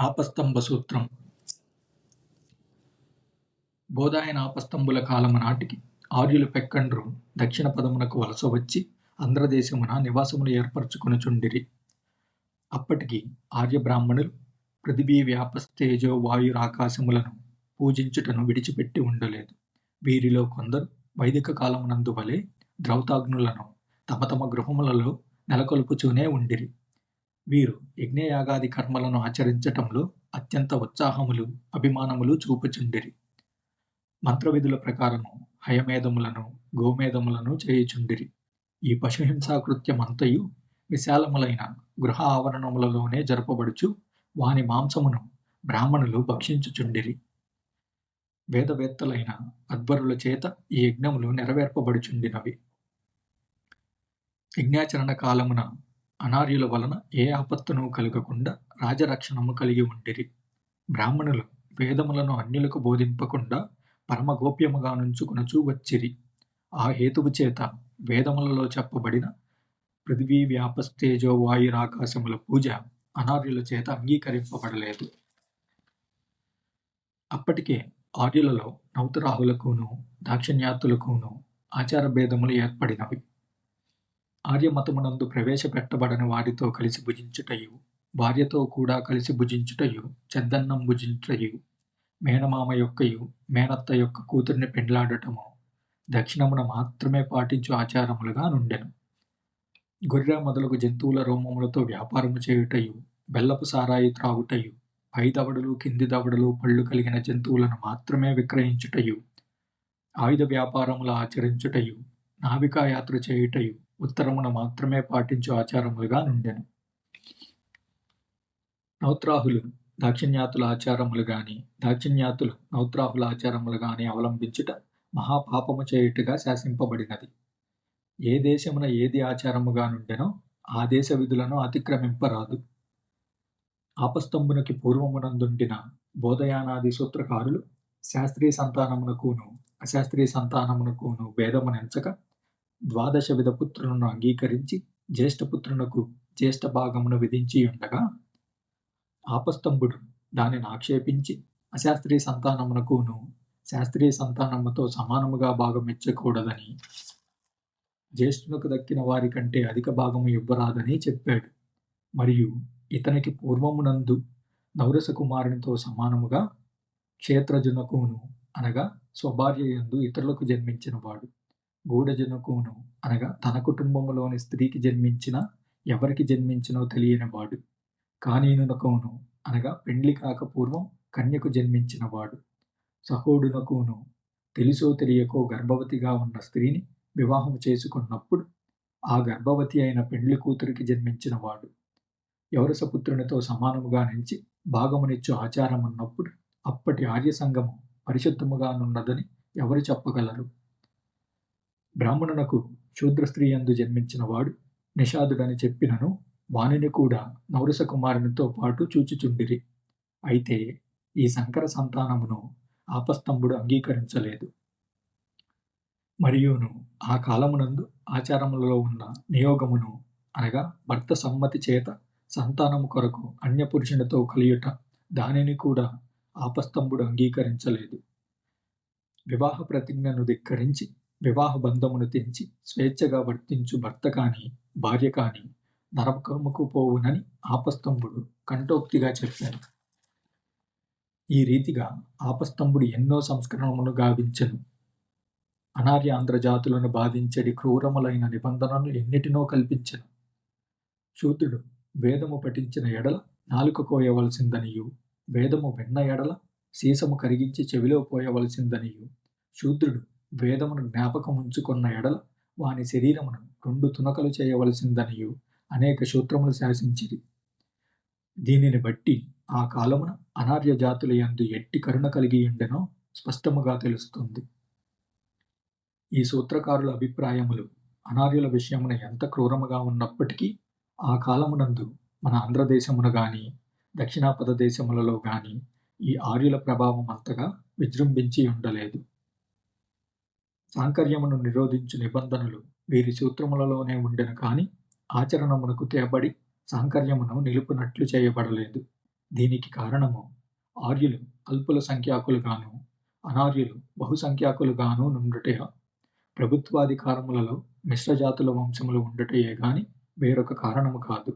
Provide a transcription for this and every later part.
ఆపస్తంభ సూత్రం. బోధాయన ఆపస్తంభుల కాలము నాటికి ఆర్యులు పెక్కండ్రు దక్షిణ పదమునకు వలస వచ్చి ఆంధ్రదేశమున నివాసములు ఏర్పరచుకొనుచుండిరి. అప్పటికి ఆర్య బ్రాహ్మణులు పృథివీ వ్యాపస్తేజో వాయురాకాశములను పూజించుటను విడిచిపెట్టి ఉండలేదు. వీరిలో కొందరు వైదిక కాలమునందు వలె ద్రౌతాగ్నులను తమ తమ గృహములలో నెలకొల్పుచూనే ఉండిరి. వీరు యజ్ఞయాగాది కర్మలను ఆచరించటంలో అత్యంత ఉత్సాహములు అభిమానములు చూపుచుండిరి. మంత్రవిధుల ప్రకారము హయమేధములను గోమేధములను చేయుచుండిరి. ఈ పశుహింసాకృత్యమంతయు విశాలములైన గృహ ఆవరణములలోనే జరపబడుచు వాని మాంసమును బ్రాహ్మణులు భక్షించుచుండిరి. వేదవేత్తలైన అద్వరుల చేత ఈ యజ్ఞములు నెరవేర్పబడుచుండినవి. యజ్ఞాచరణ కాలమున అనార్యుల వలన ఏ ఆపత్తును కలగకుండా రాజరక్షణము కలిగి ఉండిరి. బ్రాహ్మణులు వేదములను అన్యులకు బోధింపకుండా పరమగోప్యముగా నుంచుకొనుచూ వచ్చిరి. ఆ హేతువు చేత వేదములలో చెప్పబడిన పృథ్వీ వ్యాపస్తేజో వాయురాకాశముల పూజ అనార్యుల చేత అంగీకరింపబడలేదు. అప్పటికే ఆర్యులలో నౌతరాహులకును దాక్షిణ్యాతులకును ఆచార భేదములు ఏర్పడినవి. ఆర్యమతమునందు ప్రవేశపెట్టబడని వారితో కలిసి భుజించుటయు భార్యతో కూడా కలిసి భుజించుటయు చెద్దన్నం భుజించుటయు మేనమామ యొక్కయు మేనత్త యొక్క కూతుర్ని పెండ్లాడటము దక్షిణమున మాత్రమే పాటించు ఆచారములుగా నుండెను. గొర్రె మొదలగు జంతువుల రోమములతో వ్యాపారము చేయుటయు బెల్లపు సారాయి త్రాగుటయు పై దవడలు కింది దవడలు పళ్ళు కలిగిన జంతువులను మాత్రమే విక్రయించుటయు ఆయుధ వ్యాపారములు ఆచరించుటయు నావికాయాత్ర చేయుటయు ఉత్తరమున మాత్రమే పాటించు ఆచారములుగా నుండెను. నౌత్రాహులు దాక్షిణ్యాతుల ఆచారములు గాని దాక్షిణ్యాతులు నౌత్రాహుల ఆచారములు గాని అవలంబించుట మహాపాపము చేయుటగా శాసింపబడినది. ఏ దేశమున ఏది ఆచారముగా నుండెనో ఆ దేశ విధులను అతిక్రమింపరాదు. ఆపస్తంభునకి పూర్వమునందుండిన బోధయానాది సూత్రకారులు శాస్త్రీయ సంతానమునకును అశాస్త్రీయ సంతానమునకును భేదమునెంచక ద్వాదశ విధ పుత్రులను అంగీకరించి జ్యేష్ఠపుత్రునకు జ్యేష్ఠ భాగమును విధించి ఉండగా ఆపస్తంభుడు దానిని ఆక్షేపించి అశాస్త్రీయ సంతానమునకును శాస్త్రీయ సంతానముతో సమానముగా భాగం ఇచ్చకూడదని జ్యేష్ఠునకు దక్కిన వారి కంటే అధిక భాగము ఇవ్వరాదని చెప్పాడు. మరియు ఇతనికి పూర్వమునందు నౌరస కుమారునితో సమానముగా క్షేత్రజునకును అనగా స్వభార్య యందు ఇతరులకు జన్మించిన వాడు గూఢజనకును అనగా తన కుటుంబంలోని స్త్రీకి జన్మించిన ఎవరికి జన్మించినో తెలియని వాడు. కానీనునకును అనగా పెండ్లి కాక పూర్వం కన్యకు జన్మించిన వాడు. సహోడునకును తెలుసో తెలియకో గర్భవతిగా ఉన్న స్త్రీని వివాహం చేసుకున్నప్పుడు ఆ గర్భవతి అయిన పెండ్లి కూతురికి జన్మించిన వాడు. యవరసపుత్రునితో సమానముగా నుంచి భాగమునిచ్చు ఆచారం ఉన్నప్పుడు అప్పటి ఆర్య సంఘము పరిశుద్ధముగానున్నదని ఎవరు చెప్పగలరు? బ్రాహ్మణునకు శూద్ర స్త్రీ యందు జన్మించిన వాడు నిషాదుడని చెప్పినను వానిని కూడా నౌరస కుమారునితో పాటు చూచుచుండిరి. అయితే ఈ శంకర సంతానమును ఆపస్తంభుడు అంగీకరించలేదు. మరియును ఆ కాలమునందు ఆచారములలో ఉన్న నియోగమును అనగా భర్త సమ్మతి చేత సంతానము కొరకు అన్యపురుషునితో కలియుట దానిని కూడా ఆపస్తంభుడు అంగీకరించలేదు. వివాహ ప్రతిజ్ఞను ధిక్కరించి వివాహ బంధమును తెంచి స్వేచ్ఛగా వర్తించు భర్త కాని భార్య కాని నరకముకు పోవునని ఆపస్తంభుడు కంఠోక్తిగా చెప్పాడు ఈ రీతిగా ఆపస్తంభుడు ఎన్నో సంస్కరణములు గావించను. అనార్య ఆంధ్రజాతులను బాధించడి క్రూరములైన నిబంధనలు ఎన్నిటినో కల్పించను. శూద్రుడు వేదము పఠించిన ఎడల నాలుక కోయవలసిందనియు వేదము విన్న ఎడల సీసము కరిగించి చెవిలో పోయవలసిందనియు శూద్రుడు వేదమును జ్ఞాపకం ఉంచుకున్న ఎడల వాని శరీరమును రెండు తునకలు చేయవలసిందనియు అనేక సూత్రములు శాసించిరి. దీనిని బట్టి ఆ కాలమున అనార్య జాతుల యందు ఎట్టి కరుణ కలిగి ఉండెనో స్పష్టముగా తెలుస్తుంది. ఈ సూత్రకారుల అభిప్రాయములు అనార్యుల విషయమున ఎంత క్రూరముగా ఉన్నప్పటికీ ఆ కాలమునందు మన ఆంధ్రదేశమున గాని దక్షిణాపద దేశములలో గాని ఈ ఆర్యుల ప్రభావం అంతగా విజృంభించి ఉండలేదు. సాంకర్యమును నిరోధించు నిబంధనలు వీరి సూత్రములలోనే ఉండెను కాని ఆచరణమునకు తేబడి సాంకర్యమును నిలుపునట్లు చేయబడలేదు. దీనికి కారణము ఆర్యులు అల్పుల సంఖ్యాకులుగాను అనార్యులు బహుసంఖ్యాకులుగాను నుండుటే. ప్రభుత్వాధికారములలో మిశ్రజాతుల వంశములు ఉండుటయే గాని వేరొక కారణము కాదు.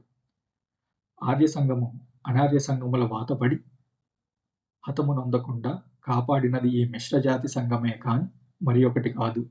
ఆర్య సంఘము అనార్య సంఘముల వాతపడి హతమునందకుండా కాపాడినది ఈ మిశ్రజాతి సంఘమే కాని మరి ఒకటి కాదు.